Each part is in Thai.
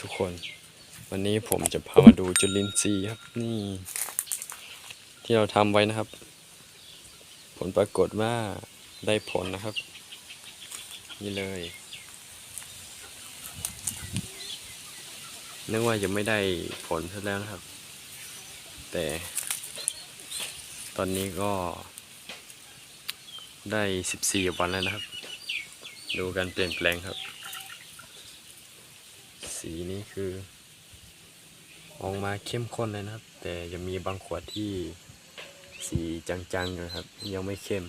ทุกคน วันนี้ผมจะพามาดูจุลินทรีย์ครับนี่ ที่เราทำไว้นะครับ ผลปรากฏว่าได้ผลนะครับ นี่เลยนึกว่ายังไม่ได้ผลซะแล้วนะครับ แต่ ตอนนี้ก็ได้ 14 วันแล้วนะครับ ดูการเปลี่ยนแปลงครับ สีนี้คือออกมาเข้มข้นเลยนะครับ แต่ยังมีบางขวดที่สีจางๆอยู่นะครับ ยังไม่เข้ม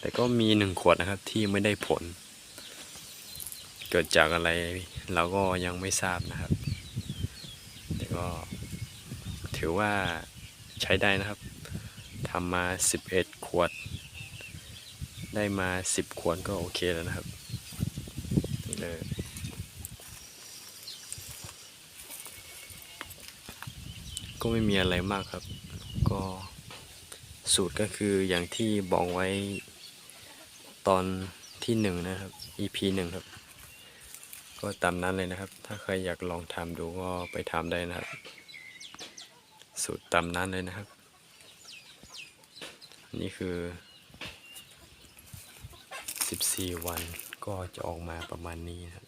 แต่ก็มีหนึ่งขวดนะครับที่ไม่ได้ผล เกิดจากอะไรเราก็ยังไม่ทราบนะครับ แต่ก็ถือว่าใช้ได้นะครับทำมา 11 ขวด ได้มา 10 ขวดก็โอเคแล้วนะครับ เลย ก็ไม่มีอะไรมากครับ ก็สูตรก็คืออย่างที่บอกไว้ตอนที่หนึ่งนะครับ EP หนึ่งครับ ก็ตามนั้นเลยนะครับ ถ้าใครอยากลองทำดูก็ไปทำได้นะครับ สูตรตามนั้นเลยนะครับ นี่คือ 14 วัน ก็จะออกมาประมาณนี้นะครับ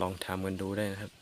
ลองทำกันดูได้นะครับ